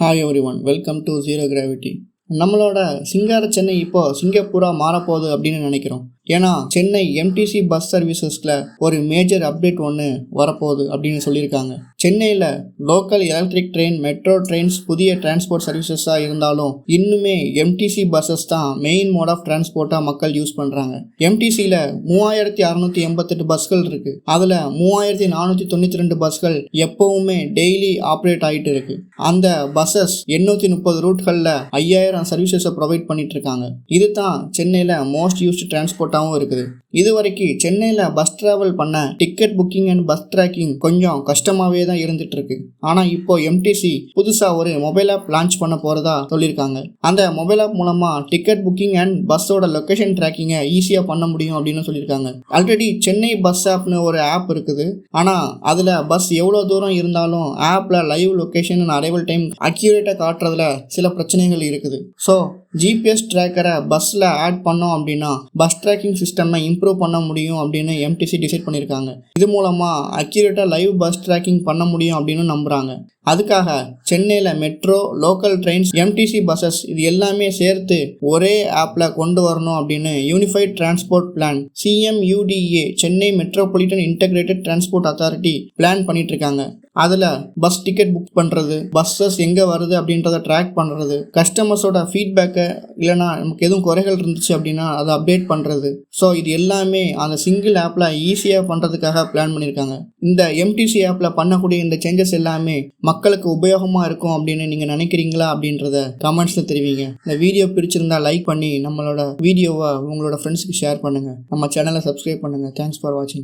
Hi every one welcome to zero gravity நம்மளோட சிங்கார சென்னை இப்போது சிங்கப்பூராக மாறப்போகுது அப்படின்னு நினைக்கிறோம். ஏன்னா சென்னை எம்டிசி பஸ் சர்வீசஸில் ஒரு மேஜர் அப்டேட் ஒன்று வரப்போகுது அப்படின்னு சொல்லியிருக்காங்க. சென்னையில் local electric train metro trains புதிய டிரான்ஸ்போர்ட் சர்வீசஸாக இருந்தாலும் இன்னுமே எம்டிசி பஸ்ஸஸ் தான் மெயின் மோட் ஆஃப் டிரான்ஸ்போர்ட்டாக மக்கள் யூஸ் பண்ணுறாங்க எம்டிசியில் மூவாயிரத்தி அறநூற்றி எண்பத்தெட்டு பஸ்கள் இருக்குது அதில் மூவாயிரத்தி நானூற்றி தொண்ணூற்றி ரெண்டு பஸ்கள் எப்போவுமே டெய்லி ஆப்ரேட் ஆகிட்டு இருக்கு. அந்த பஸ்ஸஸ் எண்ணூற்றி முப்பது ரூட்களில் ஐயாயிரம் சர்வீசஸை ப்ரொவைட் பண்ணிட்டு இருக்காங்க. இது தான் சென்னையில் மோஸ்ட் யூஸ்டு டிரான்ஸ்போர்ட்டாகவும் இருக்குது. இது வரைக்கும் சென்னையில் பஸ் ட்ராவல் பண்ண ticket booking and bus tracking கொஞ்சம் கஷ்டமாகவே தான் இருந்துட்டு இருக்கு ஆனால் இப்போ எம்டிசி புதுசாக ஒரு மொபைல் ஆப் லான்ச் பண்ண போகிறதா சொல்லியிருக்காங்க அந்த மொபைல் ஆப் மூலமாக டிக்கெட் புக்கிங் அண்ட் பஸ்ஸோட லொக்கேஷன் ட்ராக்கிங்கை ஈஸியாக பண்ண முடியும் அப்படின்னு சொல்லியிருக்காங்க ஆல்ரெடி சென்னை பஸ் ஆப்னு ஒரு ஆப் இருக்குது. ஆனால் அதில் பஸ் எவ்வளோ தூரம் இருந்தாலும் ஆப்பில் live location and arrival time அக்யூரேட்டாக காட்டுறதுல சில பிரச்சனைகள் இருக்குது. ஸோ ஜிபிஎஸ் ட்ராக்கரை பஸ்ஸில் ஆட் பண்ணோம் அப்படின்னா பஸ் ட்ராக்கிங் சிஸ்டமை இம்ப்ரூவ் பண்ண முடியும் அப்படின்னு எம்டிசி டிசைட் பண்ணியிருக்காங்க இது மூலமாக அக்யூரேட்டாக லைவ் பஸ் ட்ராக்கிங் பண்ண முடியும் அப்படின்னு நம்புகிறாங்க அதுக்காக சென்னையில் metro local trains MTC buses இது எல்லாமே சேர்த்து ஒரே ஆப்பில் கொண்டு வரணும் அப்படின்னு unified transport plan CMUDA Chennai metropolitan integrated transport authority plan பண்ணிட்டு இருக்காங்க அதில் பஸ் டிக்கெட் புக் பண்ணுறது பஸ்ஸஸ் எங்கே வருது அப்படின்றத ட்ராக் பண்ணுறது கஸ்டமர்ஸோட ஃபீட்பேக்கை இல்லைனா நமக்கு எதுவும் குறைகள் இருந்துச்சு அப்படின்னா அதை அப்டேட் பண்ணுறது ஸோ இது எல்லாமே அந்த சிங்கிள் ஆப்பில் ஈஸியாக பண்ணுறதுக்காக பிளான் பண்ணியிருக்காங்க இந்த எம்டிசி ஆப்பில் பண்ணக்கூடிய இந்த சேஞ்சஸ் எல்லாமே மக்களுக்கு உபயோகமாக இருக்கும் அப்படின்னு நீங்கள் நினைக்கிறீங்களா அப்படின்றத கமெண்ட்ஸில் தெரிவிங்க. இந்த வீடியோ பிடிச்சிருந்தா லைக் பண்ணி நம்மளோட வீடியோவை உங்களோட ஃப்ரெண்ட்ஸுக்கு ஷேர் பண்ணுங்கள் நம்ம சேனலை சப்ஸ்கிரைப் பண்ணுங்கள் தேங்க்ஸ் ஃபார் வாட்சிங்